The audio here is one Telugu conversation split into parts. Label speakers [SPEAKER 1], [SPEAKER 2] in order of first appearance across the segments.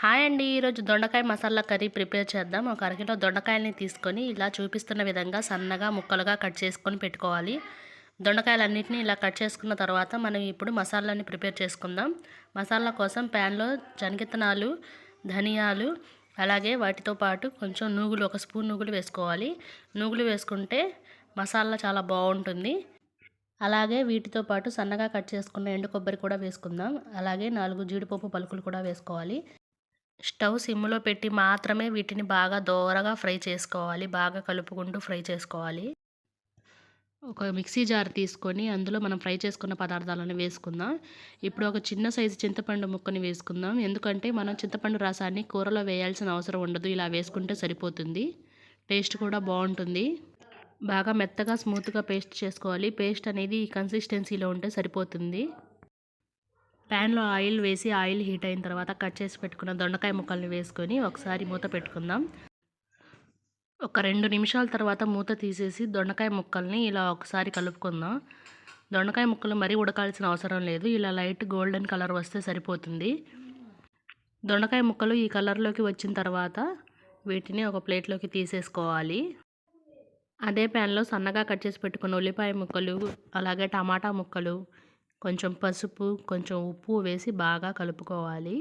[SPEAKER 1] హాయ్ అండి. ఈరోజు దొండకాయ మసాలా కర్రీ ప్రిపేర్ చేద్దాం. ఒక అరకిలో దొండకాయలని తీసుకొని ఇలా చూపిస్తున్న విధంగా సన్నగా ముక్కలుగా కట్ చేసుకొని పెట్టుకోవాలి. దొండకాయలన్నింటినీ ఇలా కట్ చేసుకున్న తర్వాత మనం ఇప్పుడు మసాలాని ప్రిపేర్ చేసుకుందాం. మసాలా కోసం ప్యాన్లో శనగిత్తనాలు ధనియాలు అలాగే వాటితో పాటు కొంచెం నూగులు ఒక స్పూన్ నూగులు వేసుకోవాలి. నూగులు వేసుకుంటే మసాలా చాలా బాగుంటుంది. అలాగే వీటితో పాటు సన్నగా కట్ చేసుకున్న ఎండు కొబ్బరి కూడా వేసుకుందాం. అలాగే నాలుగు జీడిపప్పు పలుకులు కూడా వేసుకోవాలి. స్టవ్ సిమ్లో పెట్టి మాత్రమే వీటిని బాగా దోరగా ఫ్రై చేసుకోవాలి. బాగా కలుపుకుంటూ ఫ్రై చేసుకోవాలి. ఒక మిక్సీ జార్ తీసుకొని అందులో మనం ఫ్రై చేసుకున్న పదార్థాలను వేసుకుందాం. ఇప్పుడు ఒక చిన్న సైజు చింతపండు ముక్కని వేసుకుందాం. ఎందుకంటే మనం చింతపండు రసాన్ని కూరలో వేయాల్సిన అవసరం ఉండదు. ఇలా వేసుకుంటే సరిపోతుంది. టేస్ట్ కూడా బాగుంటుంది. బాగా మెత్తగా స్మూత్గా పేస్ట్ చేసుకోవాలి. పేస్ట్ అనేది ఈ కన్సిస్టెన్సీలో ఉంటే సరిపోతుంది. ప్యాన్లో ఆయిల్ వేసి ఆయిల్ హీట్ అయిన తర్వాత కట్ చేసి పెట్టుకున్న దొండకాయ ముక్కల్ని వేసుకొని ఒకసారి మూత పెట్టుకుందాం. ఒక రెండు నిమిషాల తర్వాత మూత తీసేసి దొండకాయ ముక్కల్ని ఇలా ఒకసారి కలుపుకుందాం. దొండకాయ ముక్కలు మరీ ఉడకాల్సిన అవసరం లేదు. ఇలా లైట్ గోల్డెన్ కలర్ వస్తే సరిపోతుంది. దొండకాయ ముక్కలు ఈ కలర్లోకి వచ్చిన తర్వాత వీటిని ఒక ప్లేట్లోకి తీసేసుకోవాలి. అదే ప్యాన్లో సన్నగా కట్ చేసి పెట్టుకున్న ఉల్లిపాయ ముక్కలు అలాగే టమాటా ముక్కలు కొంచెం పసుపు కొంచెం ఉప్పు వేసి బాగా కలుపుకోవాలి.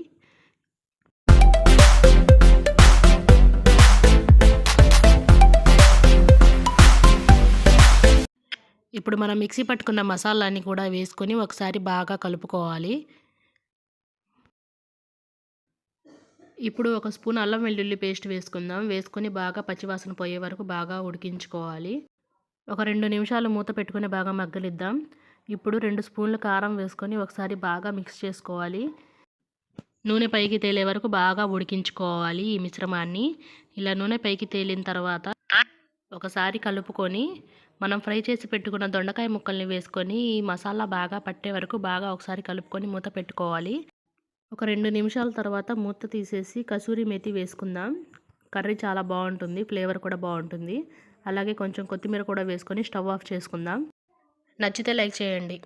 [SPEAKER 1] ఇప్పుడు మనం మిక్సీ పట్టుకున్న మసాలాని కూడా వేసుకొని ఒకసారి బాగా కలుపుకోవాలి. ఇప్పుడు ఒక స్పూన్ అల్లం వెల్లుల్లి పేస్ట్ వేసుకుందాం. వేసుకొని బాగా పచ్చివాసన పోయే వరకు బాగా ఉడికించుకోవాలి. ఒక రెండు నిమిషాలు మూత పెట్టుకుని బాగా మగ్గలిద్దాం ఇప్పుడు రెండు స్పూన్లు కారం వేసుకొని ఒకసారి బాగా మిక్స్ చేసుకోవాలి. నూనె పైకి తేలే వరకు బాగా ఉడికించుకోవాలి ఈ మిశ్రమాన్ని. ఇలా నూనె పైకి తేలిన తర్వాత ఒకసారి కలుపుకొని మనం ఫ్రై చేసి పెట్టుకున్న దొండకాయ ముక్కల్ని వేసుకొని ఈ మసాలా బాగా పట్టే వరకు బాగా ఒకసారి కలుపుకొని మూత పెట్టుకోవాలి. ఒక రెండు నిమిషాల తర్వాత మూత తీసేసి కసూరి మెతి వేసుకుందాం. కర్రీ చాలా బాగుంటుంది ఫ్లేవర్ కూడా బాగుంటుంది. అలాగే కొంచెం కొత్తిమీర కూడా వేసుకొని స్టవ్ ఆఫ్ చేసుకుందాం. నచ్చితే లైక్ చేయండి.